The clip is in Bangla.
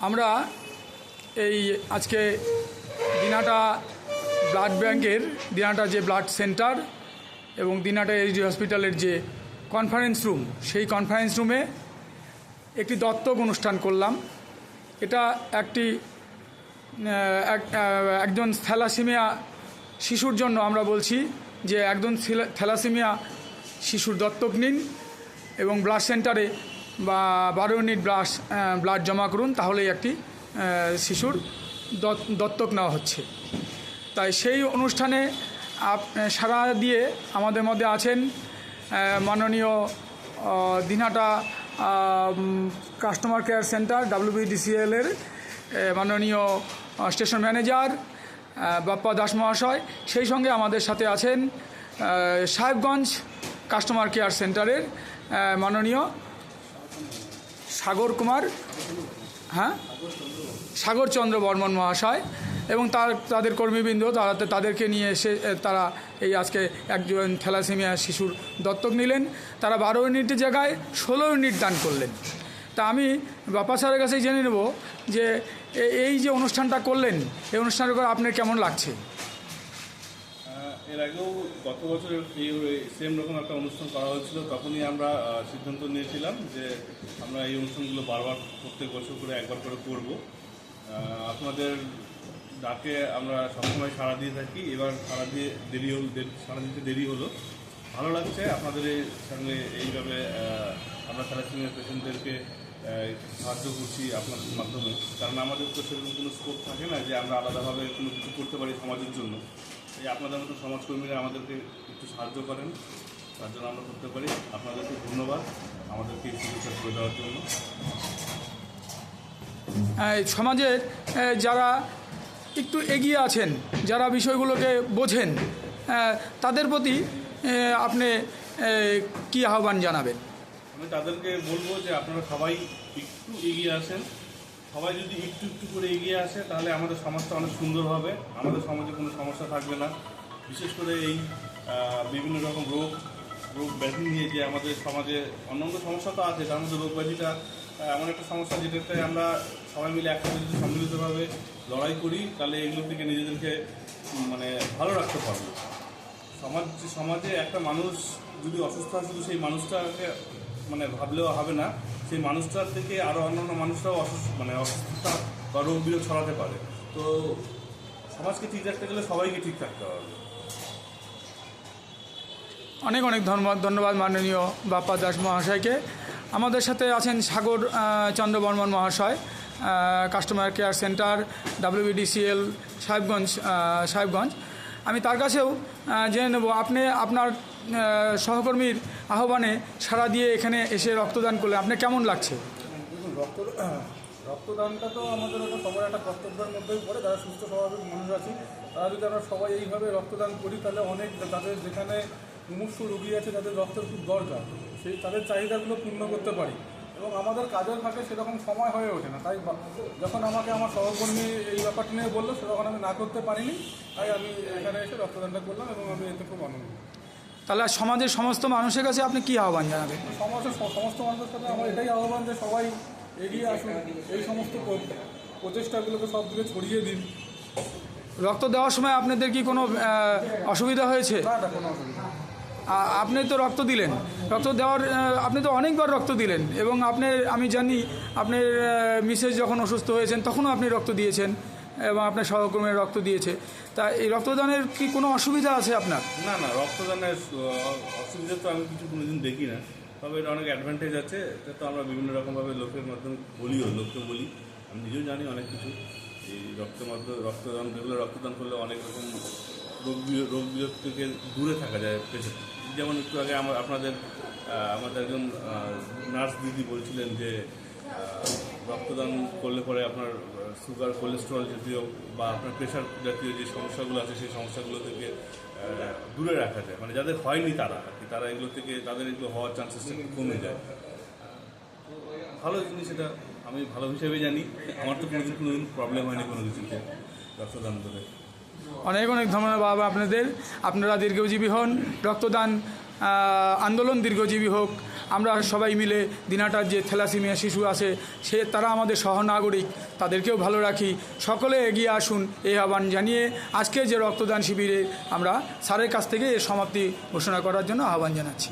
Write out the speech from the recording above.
আমরা এই আজকে দিনাটা ব্লাড ব্যাংকের, দিনাটা যে ব্লাড সেন্টার এবং দিনাটা এইচডি হসপিটালের যে কনফারেন্স রুম, সেই কনফারেন্স রুমে একটি দত্তক অনুষ্ঠান করলাম। এটা একটি এক- একজন থ্যালাসিমিয়া শিশুর জন্য আমরা বলছি যে একজন থ্যালা- থ্যালাসিমিয়া শিশুর দত্তক নিন এবং ব্লাড সেন্টারে বা বারো ইউনিট ব্লাড ব্লাড জমা করুন, তাহলেই একটি শিশুর দত- দত্তক নেওয়া হচ্ছে। তাই সেই অনুষ্ঠানে আপ সারা দিয়ে আমাদের মধ্যে আছেন মাননীয় দিনহাটা কাস্টমার কেয়ার সেন্টার ডাব্লিউবিডিসিএলের মাননীয় স্টেশন ম্যানেজার বাপ্পা দাস মহাশয়, সেই সঙ্গে আমাদের সাথে আছেন সাহেবগঞ্জ কাস্টমার কেয়ার সেন্টারের মাননীয় সাগর কুমার হ্যাঁ? সাগরচন্দ্র বর্মন মহাশয় এবং তার, তাদের কর্মীবৃন্দ, তারা তাদেরকে নিয়ে এসে তারা এই আজকে একজন থ্যালাসেমিয়া শিশুর দত্তক নিলেন। তারা বারো ইউনিটের জায়গায় ষোলো ইউনিট দান করলেন। তা আমি বাপা স্যারের কাছেই জেনে নেব যে এই যে অনুষ্ঠানটা করলেন, এই অনুষ্ঠানের উপর আপনার কেমন লাগছে? এর আগেও গত বছর এই সেম রকম একটা অনুষ্ঠান করা হয়েছিল, তখনই আমরা সিদ্ধান্ত নিয়েছিলাম যে আমরা এই অনুষ্ঠানগুলো বারবার প্রত্যেক বছর করে একবার করে করব। আপনাদের ডাকে আমরা সবসময় সাড়া দিয়ে থাকি। এবার সাড়া দিয়ে দেরি হল সাড়া দিতে দেরি হলো। ভালো লাগছে আপনাদের সঙ্গে এইভাবে আমরা সারা থ্যালাসেমিয়া পেশেন্টদেরকে সাহায্য করছি আপনাদের মাধ্যমে। কারণ আমাদের তো সেরকম কোনো স্কোপ থাকে না যে আমরা আলাদাভাবে কোনো কিছু করতে পারি সমাজের জন্য। এই আপনাদের মতো সমাজকর্মীরা আমাদেরকে একটু সাহায্য করেন। তার জন্য আমরা করতে পারি। আপনাদেরকে ধন্যবাদ আমাদেরকে এই সুযোগটা করে দেওয়ার জন্য। সমাজের যারা একটু এগিয়ে আছেন, যারা বিষয়গুলোকে বোঝেন তাদের প্রতি আপনি কি আহ্বান জানাবেন? আমি তাদেরকে বলব যে আপনারা সবাই একটু এগিয়ে আসেন। সবাই যদি একটু একটু করে এগিয়ে আসে, তাহলে আমাদের সমাজটা অনেক সুন্দর হবে। আমাদের সমাজে কোনো সমস্যা থাকবে না। বিশেষ করে এই বিভিন্ন রকম রোগ রোগ ব্যাধি নিয়ে যে আমাদের সমাজে অন্যান্য সমস্যা তো আছে, তার মধ্যে রোগ ব্যাধিটা এমন একটা সমস্যা যেটাতে আমরা সবাই মিলে একসাথে যদি সম্মিলিতভাবে লড়াই করি, তাহলে এগুলো থেকে নিজেদেরকে মানে ভালো রাখতে পারব। সমাজ, সমাজে একটা মানুষ যদি অসুস্থ হয়, শুধু সেই মানুষটাকে মানে ভাবলেও হবে না, সেই মানুষটার থেকে আরও অন্যান্য মানুষরাও অসুস্থ মানে অসুস্থতা বা রোগ বিরোগ ছড়াতে পারে। তো সমাজকে ঠিক রাখতে গেলে সবাইকে ঠিক থাকতে হবে। অনেক অনেক ধন্যবাদ ধন্যবাদ মাননীয় বাপ্পা দাস মহাশয়কে। আমাদের সাথে আছেন সাগর চন্দ্র বর্মন মহাশয় customer care centre WBDCL Sahebganj Sahebganj. আমি তার কাছেও জেনে নেব, আপনি আপনার সহকর্মীর আহ্বানে সারা দিয়ে এখানে এসে রক্তদান করলে আপনার কেমন লাগছে? দেখুন রক্ত রক্তদানটা তো আমাদের একটা সবার একটা কর্তব্যের মধ্যেই পড়ে। যারা সুস্থ স্বাভাবিক মানুষ আছি, তারা যদি আমরা সবাই এইভাবে রক্তদান করি, তাহলে অনেক তাদের যেখানে মুমূর্ষু রুগী আছে, তাদের রক্তের খুব দরকার। সেই তাদের চাহিদাগুলো পূর্ণ করতে পারি। এবং আমাদের কাজের ফাঁকে সেরকম সময় হয়ে ওঠে না। তাই যখন আমাকে আমার সহকর্মী এই ব্যাপারটা নিয়ে বলল, সেরকম আমি না করতে পারিনি। তাই আমি এখানে এসে রক্তদানটা করলাম এবং আমি এতে খুব আনন্দ তাহলে সমাজের সমস্ত মানুষের কাছে আপনি কি আহ্বান জানাবেন? সমাজের সমস্ত মানুষের সাথে আমার এটাই আহ্বান যে সবাই এগিয়ে আসুন এই সমস্ত প্রচেষ্টাগুলোকে সব দিকে ছড়িয়ে দিন। রক্ত দেওয়ার সময় আপনাদের কি কোনো অসুবিধা হয়েছে? আপনি তো রক্ত দিলেন। রক্ত দেওয়ার আপনি তো অনেকবার রক্ত দিলেন এবং আপনি আমি জানি আপনার মিসেস যখন অসুস্থ হয়েছেন তখনও আপনি রক্ত দিয়েছেন। এবং আপনার সহকর্মীরা রক্ত দিয়েছে। তা এই রক্তদানের কি কোনো অসুবিধা আছে আপনার? না না, রক্তদানের অসুবিধা তো আমি কিছু কোনোদিন দেখি না। তবে এটা অনেক অ্যাডভান্টেজ আছে। এটা তো আমরা বিভিন্ন রকমভাবে লোকের মাধ্যমে বলিও, লোককে বলি। আমি নিজেও জানি অনেক কিছু। এই রক্তের মাধ্যমে, রক্তদান রেগুলার রক্তদান করলে অনেক রকম রোগ রোগ বিরোগ থেকে দূরে থাকা যায় পেশেন্ট যেমন একটু আগে আমার, আপনাদের আমাদের একজন নার্স দিদি বলছিলেন যে রক্তদান করলে পরে আপনার সুগার কোলেস্ট্রল জাতীয় বা আপনার প্রেশার জাতীয় যে সমস্যাগুলো আছে, সেই সমস্যাগুলো থেকে দূরে রাখা যায়। মানে যাদের হয়নি তারা আর কি। তারা এগুলো থেকে, তাদের এগুলো হওয়ার চান্সেসটা কমে যায়। ভালো জিনিস এটা, আমি ভালো হিসেবে জানি। আমার তো কোনোদিন কোনোদিন প্রবলেম হয়নি কোনো কিছুতে রক্তদান করে। অনেক অনেক ধন্যবাদ আপনাদের। আপনারা দীর্ঘজীবী হন। রক্তদান আন্দোলন দীর্ঘজীবী হোক। আমরা সবাই মিলে দিনাটার যে থ্যালাসিমিয়া শিশু আছে, সে তারা আমাদের সহনাগরিক, তাদেরকেও ভালো রাখি। সকলে এগিয়ে আসুন, এই আহ্বান জানিয়ে আজকে যে রক্তদান শিবিরে আমরা স্যারের কাছ থেকে এর সমাপ্তি ঘোষণা করার জন্য আহ্বান জানাচ্ছি।